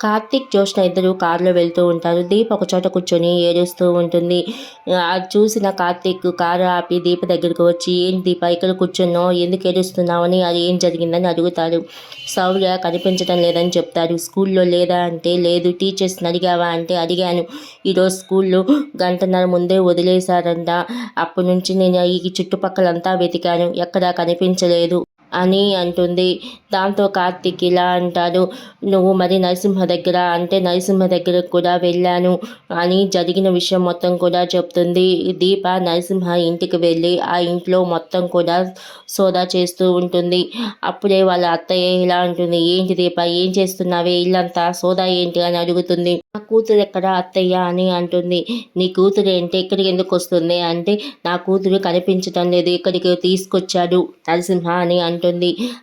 కార్తీక్ జోష్న ఇద్దరు కారులో వెళ్తూ ఉంటారు. దీప్ ఒక చోట కూర్చొని ఏడుస్తూ ఉంటుంది. అది చూసిన కార్తీక్ కారు ఆపి దీప దగ్గరికి వచ్చి ఏంటి దీప ఇక్కడ కూర్చున్నావు? ఎందుకు ఏడుస్తున్నావని? అది ఏం జరిగిందని అడుగుతారు సౌర్య కనిపించడం లేదని చెప్తారు స్కూల్లో లేదా అంటే లేదు. టీచర్స్ని అడిగావా అంటే అడిగాను. ఈరోజు స్కూల్లో గంటన్నర ముందే వదిలేశారంట. అప్పటి నుంచి నేను ఈ చుట్టుపక్కలంతా వెతికాను. ఎక్కడా కనిపించలేదు. అని అంటుంది. దాంతో కార్తీక్ ఇలా అంటాడు నువ్వు మరి నరసింహ దగ్గర అంటే నరసింహ దగ్గరకు కూడా వెళ్ళాను అని జరిగిన విషయం మొత్తం కూడా చెప్తుంది. దీప నరసింహ ఇంటికి వెళ్ళి ఆ ఇంట్లో మొత్తం కూడా సోదా చేస్తూ ఉంటుంది. అప్పుడే వాళ్ళ అత్తయ్య ఇలా అంటుంది ఏంటి దీప ఏం చేస్తున్నావే? ఇల్లంతా సోదా ఏంటి? అని అడుగుతుంది. నా కూతురు ఎక్కడ అత్తయ్య? అని అంటుంది. నీ కూతురు ఏంటి? ఇక్కడికి ఎందుకు వస్తుంది? అంటే నా కూతురు కనిపించడం లేదు ఇక్కడికి తీసుకొచ్చాడు నరసింహ అని అంటుంది.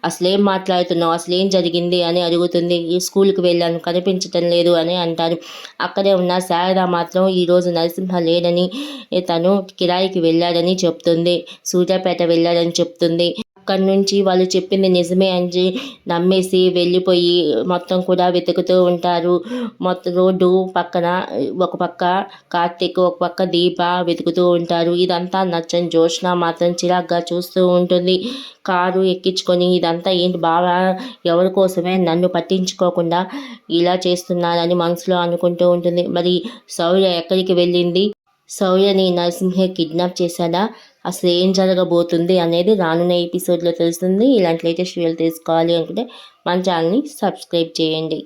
అసలు ఏం మాట్లాడుతున్నావు? అసలు ఏం జరిగింది? అని అడుగుతుంది. ఈ స్కూల్కి వెళ్ళాను. కనిపించటం లేదు అని అంటారు. అక్కడే ఉన్న శారద మాత్రం ఈరోజు నరసింహ లేడని తను కిరాయికి వెళ్ళాడని చెప్తుంది. సూర్యాపేట వెళ్ళాడని చెప్తుంది. అక్కడి నుంచి వాళ్ళు చెప్పింది నిజమే అని నమ్మేసి వెళ్ళిపోయి మొత్తం కూడా వెతుకుతూ ఉంటారు. మొత్తం రోడ్డు పక్కన ఒక పక్క కార్తీక్ ఒక పక్క దీప వెతుకుతూ ఉంటారు. ఇదంతా నచ్చని జోష్న మాత్రం చిరాగ్గా చూస్తూ ఉంటుంది. కారు ఎక్కించుకొని ఇదంతా ఏంటి బాగా ఎవరి కోసమే నన్ను పట్టించుకోకుండా ఇలా చేస్తున్నారని మనసులో అనుకుంటూ ఉంటుంది. మరి సౌర్య ఎక్కడికి వెళ్ళింది? సౌర్యని నరసింహ కిడ్నాప్ చేశాడా? అసలు ఏం జరగబోతుంది అనేది రానున్న ఎపిసోడ్లో తెలుస్తుంది. ఇలాంటి లేటెస్ట్ వీడియోలు తెలుసుకోవాలి అనుకుంటే మన ఛానల్ని సబ్స్క్రైబ్ చేయండి.